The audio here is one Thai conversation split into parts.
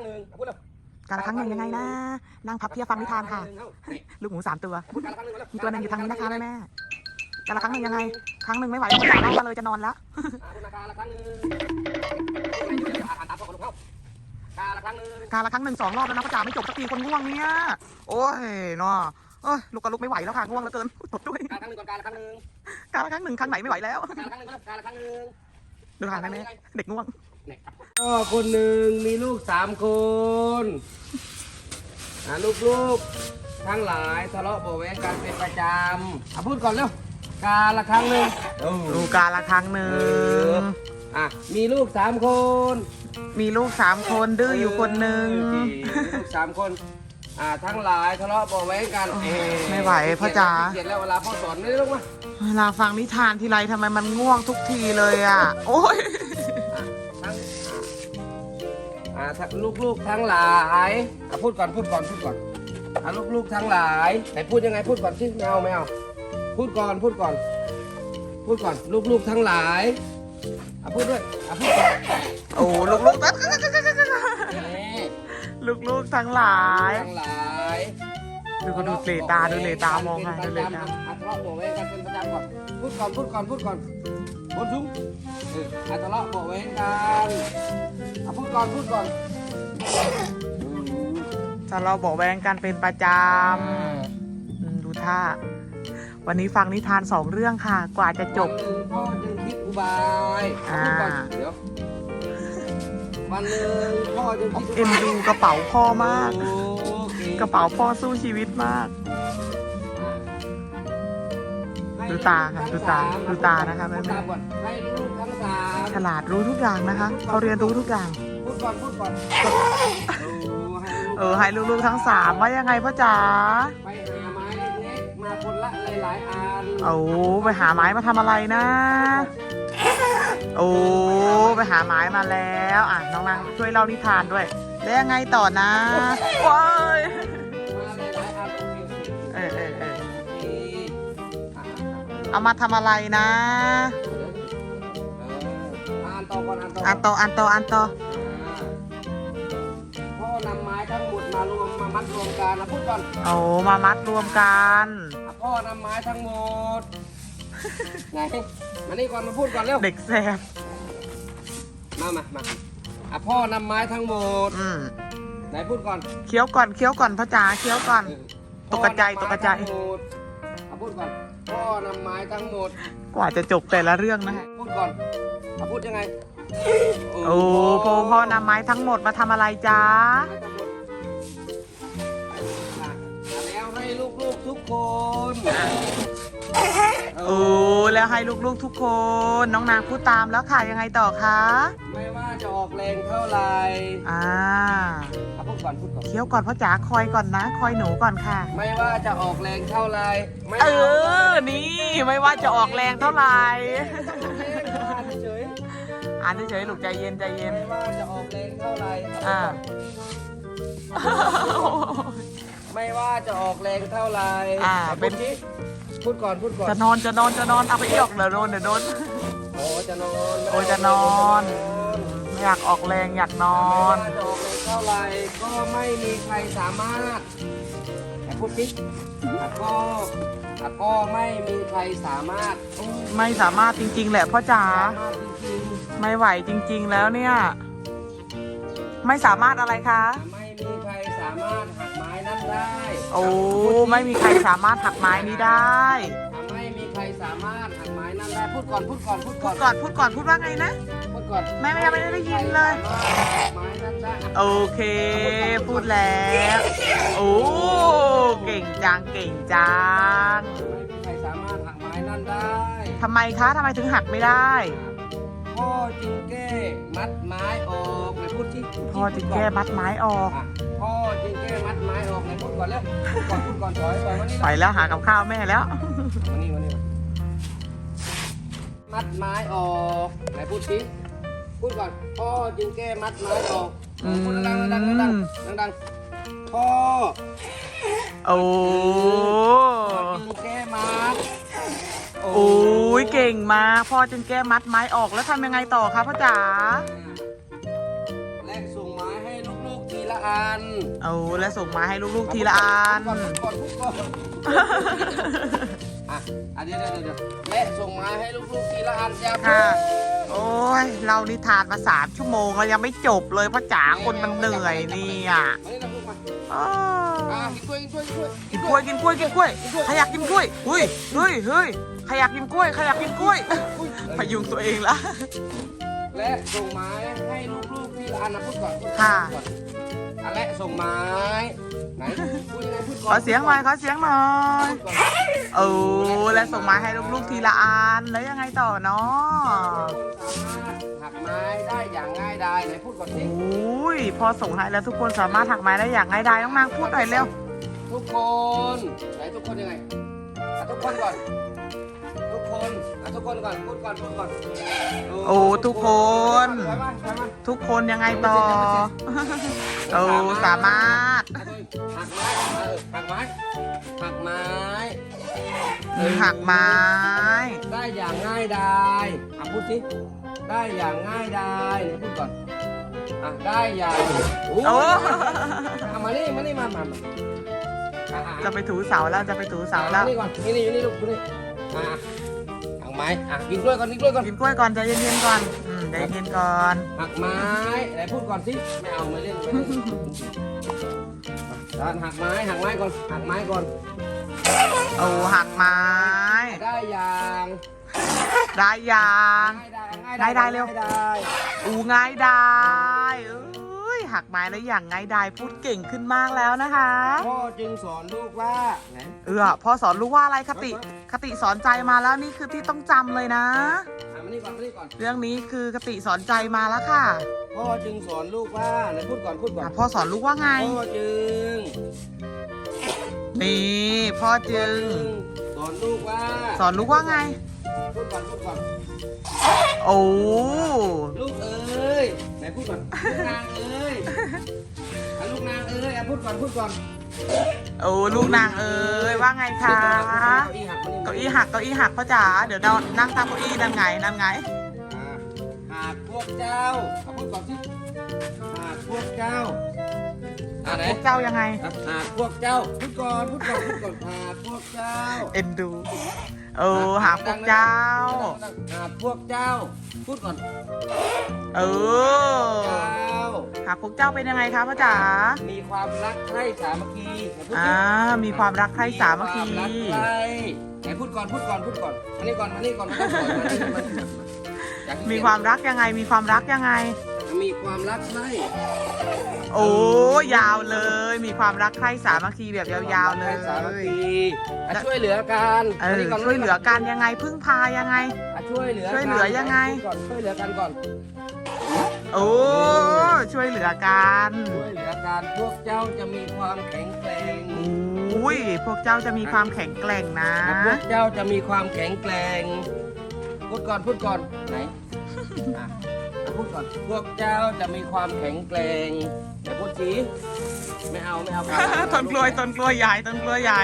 รั้งหนึ่งพูดเร็วการละครั้งหนึ่งยังไงนะนั่งพับเพียบฟังนิทานค่ะ ลูกหมูสามตัวพูดการละครั้งหนึ่งก่อนเร็วมีตัวหนึงอยู่ทางนี้นะคะแม่แม่การละครั้งหนึ่งยังไง ครั้งหนึ่งไม่ไหวแล้วจ่าเล่ามาเลยจะนอนแล้วอ่าพูดนะการละครั้งหนึ่งอ่านตามพ่อคนเข้าการละครั้งหนึ่งการละครั้งหนึ่งสองรอบแล้วนะพ่อจ๋าไม่จบสักทีคนง่วงเนี่ย โอ้ยเนาะเอ้ยลูกกับลูกไม่ไหวแล้วค่ะง่วงเหลือเกินตบด้วย การละครั้งหนึ่งก่อนการละครั้งหนึ่งการละครั้งหนึ่งครั้งไหนไม่ไหวแล้ว การละครั้งหนึ่งก่อนการละครั้งหนึ่งดูทางแม่แม่เด็กง่วง พ่อคนหนึ่งมีลูกสามคนอ่าลูกๆ ทั้งหลายทะเลาะเบาะแว้งกันเป็นประจำอะพูดก่อนเร็วการละครั้งหนึ่งเออดูการละครั้งหนึ่เอองอะมีลูกสามคน มีลูกสามคนดื้ออยู่คนหนึ่งเออมีลูกสามคน อ่าทั้งหลายทะเลาะเบาะแว้งกันเอ้ยไม่ไหวพ่อจ๋าเขียนแล้วเวลาพ่อสอนไม่ได้ลูกมา เวลาฟังนิทานทีไรทำไมมันง่วงทุกทีเลยอะ โอ้ย ลูกๆทั้งหลายอะพูดก่อนพูดก่อนพูดก่อนอะลูกๆทั้งหลายไหนพูดยังไงพูดก่อนสิไม่เอาไม่เอาพูดก่อนพูดก่อน พูดก่อนลูกๆทั้งหลายอะพูดด้วยอะพูดก่อนโอ้ลูกลูกนี่ลูกลูกๆทั้งหลาย ทั้งหลายดูก็ดูเลตาดูเลตามองค่ะดูเลตาอัทะเลาะเบาะแว้งกันเป็นประจำก่อนพูดก่อนพูดก่อนพูดก่อนพูดสูงเอออัทะเลาะเบาะแว้งกัน อะพูดก่อนพูดก่อนอืมจะเราบอกแวงกันเป็นประจำอืมดูท่า วันนี้ฟังนิทานสองเรื่องค่ะ กว่าจะจบ วันหนึ่งพ่อจึงคิดอุบายอะพูดก่อนอ่า เดี๋ยววันหนึ่งพ่อจึงคิดอุบายเอ็นดูกระเป๋าพ่อมาก โอเคกระเป๋าพ่อสู้ชีวิตมาก ดูตาค่ะดูตาดูตานะคะแม่แม่ตาก่อนให้ลูกทั้งสามฉลาดรู้ทุกอย่างนะคะเขาเรียนรู้ทุกอย่างพูดก่อนพูดก่อนเออให้ลูกๆทั้งสามว่ายังไงพ่อจ๋าไปหาไม้เล็กๆมาคนละหลายๆอันโอ้ไปหาไม้มาทำอะไรนะโอ้ไปหาไม้มาแล้ว อะน้องนางช่วยเล่านิทานด้วย แล้วยังไงต่อนะว้าย เอามาทำอะไรนะเอออ่านต่อก่อนอ่านต่ออันต่ออันต่ออันต่อพ่อนำไม้ทั้งหมดมารวมมามัดรวมกันนะพูดก่อนโอ้มามัดรวมกันอะพ่อนำไม้ทั้งหมดไหนมานี่ก่อนมาพูดก่อนเร็วเด็กแสบมามามาอะพ่อนำไม้ทั้งหมดอืมไหนพูดก่อนเคี้ยวก่อนเคี้ยวก่อนพ่อจ๋าเคี้ยวก่อน เออตกใจตกใจพ่อนำไม้ทั้งหมดอะพูดก่อน พ่อนำไม้ทั้งหมด กว่าจะจบแต่ละเรื่องนะฮะพูดก่อนอะพูดยังไงโอ้พ่อพ่อนำไม้ทั้งหมดมาทำอะไรจ๊ะไม้ทั้งหมดอะแล้วให้ลูกๆทุกคน โอ้ แล้วให้ลูกๆทุกคน น้องนางพูดตามแล้วค่ะยังไงต่อคะไม่ว่าจะออกแรงเท่าไหร่อ่าอะพูดก่อนพูดก่อน เคี้ยวก่อนพ่อจ๋าคอยก่อนนะ คอยหนูก่อนค่ะ ไม่ว่าจะออกแรงเท่าไหร่ไม่เออนี่ไม่ว่าจะออกแรงเท่าไหร่เฉยอ่านเฉยๆลูกใจเย็นใจเย็น ไม่ว่าจะออกแรงเท่าไหร่อ่า ไม่ว่าจะออกแรงเท่าไหร่อ่าพูเป็ดนสิ พูดก่อนพูดก่อนจะนอนจะนอนจะนอนเอาไปเอี่ยกเดี๋ยวโดนเดี๋ยวโดน โอ้จะนอนโอ้จะนอน อยากออกแรงอยากนอไม่น ว่าจะออกแรงเท่าไหร่ก็ไม่มีใครสามารถแต่พูดสิอะก็อะก็ไม่มีใครสามารถอืมไม่สามารถจริง ๆ แหละพ่อจ๋า สามารถจริงไม่ไหวจริง ๆ แล้วเนี่ย ไม่สามารถอะไรคะ ๆไม่มีใครสามารถหัก ไม้นั้นได้โอ้ไม่มีใครสามารถหักไม้นี้ได้ ไม่มีใครสามารถหักไม้นั้นได้พูดก่อนพูดก่อนพูดพูก่อดนก่อนพูดก่อนพูดว่าไงนะ พูดก่อนแม่ไม่ยังไม่ได้ยินเลยใครสามารถหักไม้นั้นได้โอเค พูดแล้วโอ้เก่งจังเก่งจังไม่มีใครสามารถหักไม้นั้นได้ทำไมคะทำไมถึงหักไม่ได้ พ่อจึงแก้มัดไม้ออกไหนพูดที่พ่อจึงแก้มัดไม้ออก พ่อจึงแก้มัดไม้ออกไหนพูดก่อนเร็วพูดก่อนพูดก่อนถอยถอยมานี่ไปแล้วหากับข้าวแม่แล้วมานี่มานี่มัดไม้ออกไหนพูดสิพูดก่อนพ่อจึงแก้มัดไม้ออกพูดดังๆดังๆดังๆดังๆพ่อโอ้จึงแก้มัด โอ้ยเก่งมากพ่อจึงแก้มัดไม้ออกแล้วทำยังไงต่อคะพ่อจ๋าและส่งไม้ให้ลูกๆถืละอันเอาแล้วส่งมาให้ลูกๆทีละอันก่อนก่อนก่อนอะอันเดี๋ยวเดี๋ยวเดี๋ยวและส่งมาให้ลูกๆทีละอันจ้าค่ะ โอ้ยเรานิทานมาสามชั่วโมงแล้วยังไม่จบเลยเพราะจ๋าคนมันเหนื่อยเนี่ยมานี่นะลูกมาอ้าอะวกินกล้วยกินกล้วยกินกล้วยกินกล้วยกินกล้วยกินกล้วยใครอยากกินกล้วยเฮ้ยเฮ้ยเฮ้ยใครอยากกินกล้วยใครอยากกินกล้วยอุ้ยพยุงตัวเองละและส่งไม้ให้ลูกๆทีละอันนะพูดก่อนพูดก่อนค่ะ พูดก่อนอะและส่งไม้ไหนพูดยังไงพูดขก่อนอเสียงหน่อยขอเสียงหน่อยพูดก่อนเออและส่งมาให้ลูกๆทีละอันแล้วยังไงต่อเนาะสามารถหักไม้ได้อย่างง่ายดายไหนพูดก่อนโอสิ้ยพอส่งให้แล้วทุกคนสามารถถักไม้ได้อย่างง่ายดายน้องนางพูดหน่อยเร็ว ทุกคนไหนทุกคนยังไงอะทุกคนก่อนทุกคนอะ ทุกคนก่อนพูดก่อนพูดก่อนโอ้ทุกคนไปมาไปมาทุกคนยังไงต่อโอ้สามารถหักไม้เออหักไม้หักไม้หักไม้ ได้อย่างง่ายดายอะพูดสิได้อย่างง่ายดายไหนพูดก่อนอะได้อย่างโอ้โอ้อะมานี่มานี่มามามาอะอ่จะไปถูเสาแล้วจะไปถูเสาแล้ว นี่ก่อนนี่นี่อยู่นี่ลูกดูนี่อะหัก ไม้อะกินกล้วยก่อนกินกล้วยก่อนกินกล้วยก่อนใจเย็นๆก่อนอืมใจเย็นๆก่อนหักไม้ไหนพูดก่อนสิไม่เอาไม่เล่นไม่เล่นอะหักไม้หักไม้ก่อนหักไม้ก่อนโอ้หักไม้ ได้อย่างได้ยางง่ายดายง่ายง่ายดายเร็วง่ายดายอูง่ายได้เอ้ย หักไม้แล้วอย่างง่ายได้พูดเก่งขึ้นมากแล้วนะคะ พ่อจึงสอนลูกว่าไหนเออพ่อสอนลูกว่าอะไรคติ คติสอนใจมาแล้วนี่คือที่ต้องจำเลยนะ อะมานี่ก่อนมานี่ก่อน เรื่องนี้คือคติสอนใจมาแล้วค่ะพ่อจึงสอนลูกว่าไหนพูดก่อนพูดก่อนอะพ่อสอนลูกว่าไง พ่อจึงนี่พ่อจึง สอนลูกว่าสอนลูกว่าไง พูดก่อนพูดก่อน โอ้ ลูกเอ้ยไหนพูดก่อนลูกนางเอ้ ยอะลูกนางเอ้ยอะพูดก่อนพูดก่อนโอ้ลูกนางเอ้ยว่าไงคะเก้าอี้หักมานี่เก้าอี้หักเก้าอี้หักพ่อจ๋าเดี๋ยวเรานั่งตามเก้าอี้นั่นไงนั่นไงอะหากพวกเจ้าเอาพูดก่อนสิหากพวกเจ้าอะไหนพวกเจ้ายังไงหากพวกเจ้าพูดก่อนพูดก่อนพูดก่อนหากพวกเจ้าเอ็นดูโอ้หาพวกเจ้าหากพวกเจ้า พูดก่อน เออ เจ้าหาพวกเจ้าเป็นยังไงคะพ่อจ๋ามีความรักใคร่สามัคคีไหนพูดอ่าสิมีความรักใคร่สามัคคีวรักใคร่ไหนพูดก่อนพูดก่อนพูดก่อนอันนี้ก่อนอันนี้ก่อนไม่ต้องสอนมานี่มันอยกให้มีความรักยังไง มีความรักยังไง มีความรักใคร่โอ้ยาวเลย มีความรักใคร่สามัคคีแบบยาวๆเลใคร่ยสามัคคีอะช่วยเหลือกันเออช่วยเหลือกันยังไงพึ่งพายังไงอะช่วยเหลือช่วยเหลือยังไงพูดก่อนช่วยเหลือกันก่อน โอ้ ช่วยเหลือกันช่วยเหลือกันพวกเจ้าจะมีความแข็งแกร่งอุ้ยพวกเจ้าจะมีความแข็งแกร่งนะพวกเจ้าจะมีความแข็งแกร่งพูดก่อนพูดก่อนไหนอะพูดก่อนพวกเจ้าจะมีความแข็งแกร่งไหนพูดสิไม่เอาไม่เอาต้นกล้วยต้นกล้วยใหญ่ต้นกล้วยใหญ่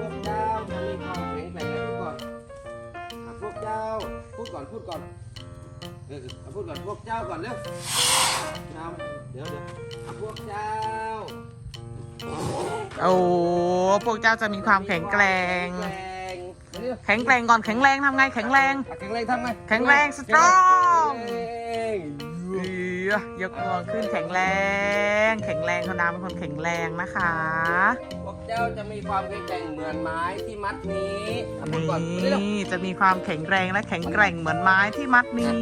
พวกเจ้าจะมีความแข็งแกร่งไหนพูดก่อนอะพวกเจ้าพูดก่อนพูดก่อน เออเอาพูดก่อนพวกเจ้าก่อนเร็วเอาเดี๋ยวเดี๋ยวอะพวกเจ้าโอ้พวกเจ้าจะมีความแข็งแกร่งแข็งแกร่งแข็งแกร่งก่อนแข็งแรงทำไงแข็งแรงอะแข็งแรงทำไงแข็งแรง strong แข็งแรงเออยกงวงขึ้นแข็งแรง แข็งแรงเขานาเป็นคนแข็งแรงนะคะพวก เจ้าจะมีความแข็งแกร่งเหมือนไม้ที่มัดนี้อะพูดก่อนนีพูดเร็ว่จะมีความแข็งแรงและแข็งแกร่งเหมือนไม้ที่มัดนี้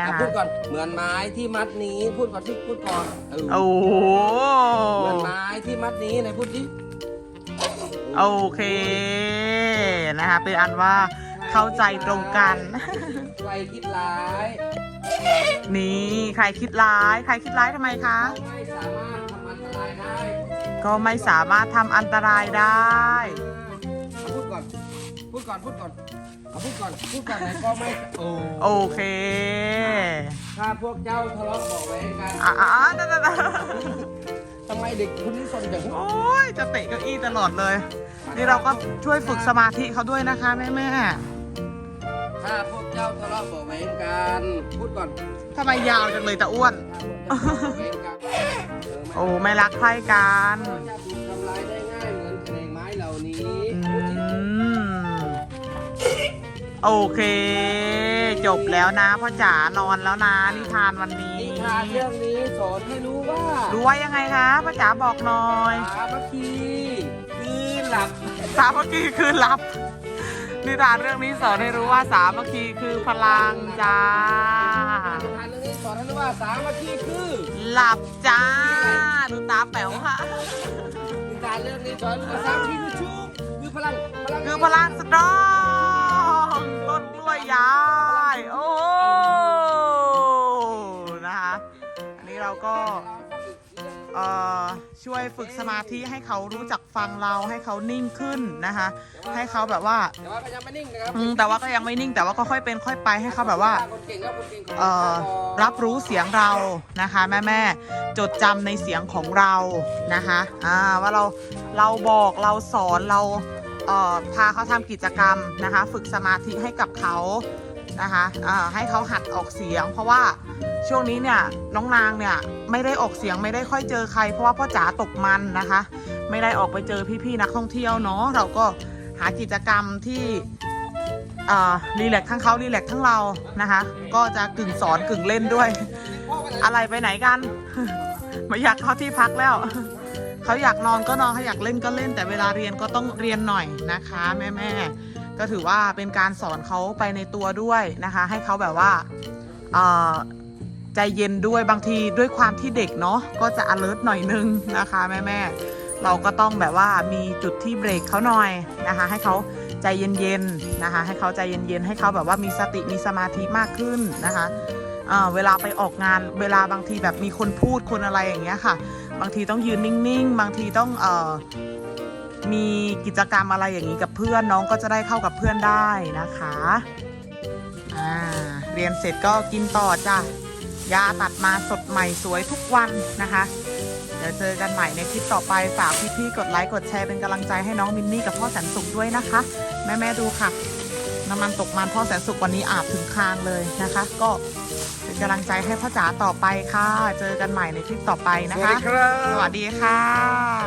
นะอะคะพูดก่อนเหมือนไม้ที่มัดนี้ พูดก่อนที่พูดก่อนเออโอ้โหเหมือนไม้ที่มัดนี้ไหนพูดสิโอเคนะคะเป็นอันว่าเข้าใจตรงกัน ใครคิดร้ายนี่ใครคิดร้าย ใครคิดร้ายทำไมคะ ไม่สามารถ ก็ไม่สามารถทำอันตรายได้อะพูดก่อน พูดก่อน พูดก่อนเอาพูดก่อน พูดก่อนไหนก็ไม่โอ้โอเคถ้าพวกเจ้าทะเลาะเบาะแว้งกันอะอะอะอะอะทำไมเด็กคนนี้สนอย่างนี้โอ้ยจะเตะเก้าอี้ตลอดเลย นี่เราก็ช่วยฝึกสมาธิเขาด้วยนะคะแม่แม่ถ้าพวกเจ้าทะเลาะเบาะแว้งกัน พูดก่อน ๆทำไมยาวจังเลยตาอ้วน ถ้าพวกเจ้าทะเลาะเบาะแว้งกันเออไม่โอ้ไม่รักใครกันก็จะถูกทำลายได้ง่ายเหมือนเพลงไม้เหล่านี้อืมโอเค จบแล้วนะพ่อจ๋านอนแล้วนะนิทานวันนี้ นิทานเรื่องนี้สอนให้รู้ว่ารู้ว่ายังไงคะพ่อจ๋าบอกหน่อยสามัคคีคือหลักสามัคคีคือลับ นิทานเรื่องนี้สอนให้รู้ว่าสามัคคีคือพลังจ้านิทานเรื่องนี้สอนให้รู้ว่าสามัคคีคือ หลับจ้าดูตาแป๋วค่ะนิทานเรื่องนี้สอนให้รู้ว่าสามัคคีคือชูคือพลังพลังคือพลังสตรอง ช่วยฝึกสมาธิให้เขารู้จักฟังเราให้เขานิ่งขึ้นนะคะ ให้เขาแบบว่าแต่ว่าก็ยังไม่นิ่งนะครับอืมแต่ว่าก็ยังไม่นิ่งแต่ว่าก็ค่อยเป็นค่อยไปให้เขาแบบว่า คนเก่งครับคนเก่งของเอ่อรับรู้เสียงเรานะคะแม่แม่ๆจดจำในเสียงของเรานะคะอ่าว่าเราเราบอกเราสอนเราเอ่อพาเขาทำกิจกรรมนะคะ ฝึกสมาธิให้กับเขา นะคะให้เขาหัดออกเสียง เพราะว่าช่วงนี้เนี่ยน้องนางเนี่ยไม่ได้ออกเสียงไม่ได้ค่อยเจอใคร เพราะว่าพ่อจ๋าตกมันนะคะ ไม่ได้ออกไปเจอพี่ๆนักท่องเที่ยวเนาะเราก็หากิจกรรมที่รีแลกซ์ทั้งเขารีแลกซ์ทั้งเรานะคะ ก็จะกึ่งสอนกึ่งเล่นด้วย อะไรไปไหนกันไม่อยากเข้าที่พักแล้วเขาอยากนอนก็นอนเขาอยากเล่นก็เล่นแต่เวลาเรียนก็ต้องเรียนหน่อยนะคะ แม่แม่ๆ ก็ถือว่าเป็นการสอนเขาไปในตัวด้วยนะคะ ให้เขาแบบว่าใจเย็นด้วยบางทีด้วยความที่เด็กเนาะก็จะ alert หน่อยนึงนะคะแม่แม่เราก็ต้องแบบว่ามีจุดที่เบรกเขาหน่อยนะคะ ให้เขาใจเย็นๆนะคะ ให้เขาใจเย็นๆให้เขาแบบว่ามีสติมีสมาธิมากขึ้นนะคะเวลาไปออกงานเวลาบางทีแบบมีคนพูดคนอะไรอย่างเงี้ยค่ะ บางทีต้องยืนนิ่งๆ บางทีต้องเมีกิจกรรมอะไรอย่างนี้กับเพื่อนน้องก็จะได้เข้ากับเพื่อนได้นะคะอ่าเรียนเสร็จก็กินต่อจ้ะยาตัดมาสดใหม่สวยทุกวันนะคะ เดี๋ยวเจอกันใหม่ในคลิปต่อไปฝากพี่ๆกดไลค์กดแชร์เป็นกำลังใจให้น้องมินนี่กับพ่อแสนสุขด้วยนะคะ แม่ๆดูค่ะน้ำมันตกมันพ่อแสนสุขวันนี้อาบถึงคางเลยนะคะ ก็เป็นกำลังใจให้พ่อจ๋าต่อไปค่ะ เจอกันใหม่ในคลิปต่อไปสนะวัสคะดีครับสวัสดีค่ะ